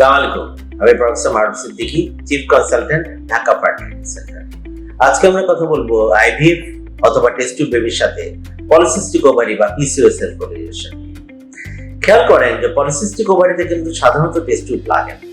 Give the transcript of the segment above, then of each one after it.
সালাম আলাইকুম আমি professor Maruf Siddiqui chief consultant Dhaka centre আজকে আমরা কথা বলব আইভিএফ অথবা টেস্ট টিউব বেবির সাথে পলিসিস্টিক ওভারি বা পিসিওএস এর খেয়াল করেন যে পলিসিস্টিক ওভারিতে কিন্তু সাধারণত টেস্ট টিউব লাগে না।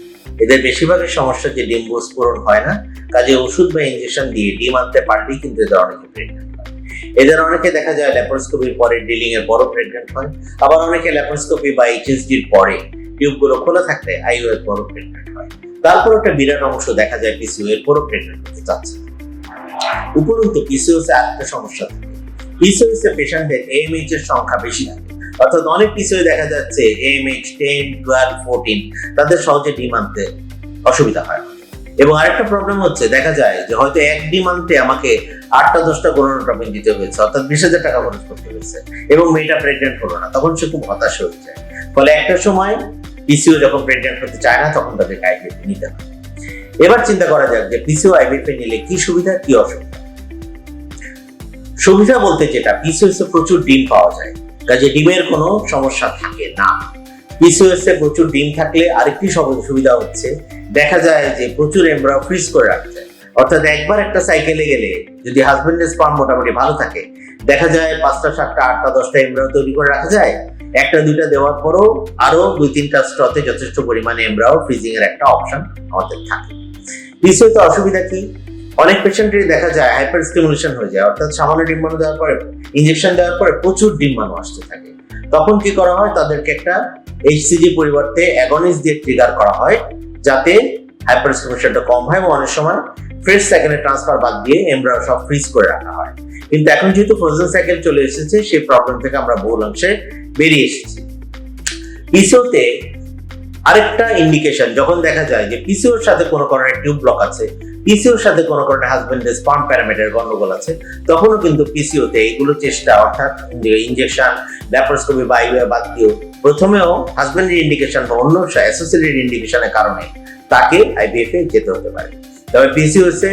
এদের বেশিরভাগের সমস্যা যে ডিম বোস পূরণ হয় না, কাজে ওষুধ বা ইনজেকশন দিয়ে ডিম আনতে পারলেই কিন্তু এদের অনেকে প্রেগনেন্ট হয়। এদের অনেকে দেখা যায় ল্যাপারোস্কোপির পরে ডিলিং এর পরও প্রেগনেন্ট হয়, আবার অনেকে ল্যাপারোস্কোপি বা এইচএসডির পরে টিউবগুলো খোলা থাকলে আইও এর পরও প্রেগনেন্ট হয়। তারপর একটা বিরাট অংশ দেখা যায় পিসিও এর পরও প্রেগনেন্ট হতে চাচ্ছে। উপরন্তু পিসিওস আরেকটা সমস্যা থাকে। পিসিওএস এ পেশেন্টদের এএমএইচ এর সংখ্যা বেশি থাকে। অর্থাৎ অনেক পিসিও দেখা যাচ্ছে এএমএইচ টেন টুয়েলভ ফোরটিন তাদের সহজে ডিম আনতে অসুবিধা হয়। এবং আরেকটা প্রবলেম হচ্ছে, দেখা যায় যে হয়তো এক ডিম আনতে আমাকে আটটা, দশটা করোনোটপিন দিতে হয়েছে, অর্থাৎ বিশ হাজার টাকা খরচ করতে হয়েছে। এবং মেয়েটা প্রেগনেন্ট হলো না, তখন সে খুব হতাশ হয়ে যায়। ফলে একটা সময় পিসিও যখন প্রেগনেন্ট হতে চায় না, তখন তাদেরকে আইভিএফ নিতে হয় এবার চিন্তা করা যাক যে পিসিও আইভিএফ নিলে কি সুবিধা, কি অসুবিধা? সুবিধা বলতে যেটা পিসিওএস এ প্রচুর ডিম পাওয়া যায়। কাজে ডিমের কোনো সমস্যা থাকে না। পিসিওএস এ প্রচুর ডিম থাকলে আরেকটি সব- সুবিধা হচ্ছে। দেখা যায় যে প্রচুর এমব্রাও ফ্রিজ করে রাখা যায় অর্থাৎ একবার একটা সাইকেলে গেলে যদি হাজবেন্ডের স্পাম মোটামুটি ভালো থাকে, দেখা যায় পাঁচটা, সাতটা, আটটা, দশটা এমব্রাও তৈরি করে রাখা যায়। একটা, দুইটা দেওয়ার পরও আরও দুই, তিনটা স্ট্রতে যথেষ্ট পরিমাণে এমব্রাও ফ্রিজিং এর একটা অপশন আমাদের থাকে। পিসিওতে অসুবিধা কি? অনেক পেশেন্টেরই দেখা যায় হাইপার স্টিমুলেশন হয়ে যায়, অর্থাৎ সামান্য ডিম্বাণু দেওয়ার পরে ইনজেকশন দেওয়ার পরে প্রচুর ডিম্বাণু আসতে থাকে। তখন কি করা হয়? তাদেরকে একটা এইচসিজি পরিবর্তে অ্যাগনিস দিয়ে ট্রিগার করা হয়, যাতে হাইপার স্টিমুলেশনটা কম হয় এবং অনেক সময় ফ্রেশ সাইকেলের ট্রান্সফার বাদ দিয়ে এমব্রাও সব ফ্রিজ করে রাখা হয়। কিন্তু এখন যেহেতু ফ্রোজেন সাইকেল চলে এসেছে, সেই প্রবলেম থেকে আমরা বহুল অংশে বেরিয়ে এসেছি। পিসিওতে আরেকটা ইন্ডিকেশন যখন দেখা যায় যে পিসিওর সাথে কোনো কারণে টিউব ব্লক আছে, পিসিওর সাথে কোনো কারণে হাজবেন্ডের স্পার্ম প্যারামিটার গন্ডগোল আছে, তখনও কিন্তু পিসিওতে এগুলো চেষ্টা, অর্থাৎ ইনজেকশন ল্যাপারোস্কোপি বা আইভিএ বাদ দিয়েও প্রথমেও হাজবেন্ডের ইন্ডিকেশন বা অন্য অ্যাসোসিয়েটেড ইন্ডিকেশনের কারণে তাকে আইভিএফ এ যেতে হতে পারে। তবে পিসিওএস এ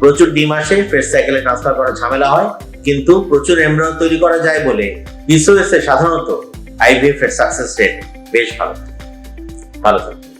প্রচুর ডিম আসে ফ্রেশ সাইকেলে ট্রান্সফার করা ঝামেলা হয়, কিন্তু প্রচুর এমব্রায়ো তৈরি করা যায় বলে পিসিওএস সাধারণত আইভিএফ এর সাকসেস রেট বেশ ভালো। ভালো থাকে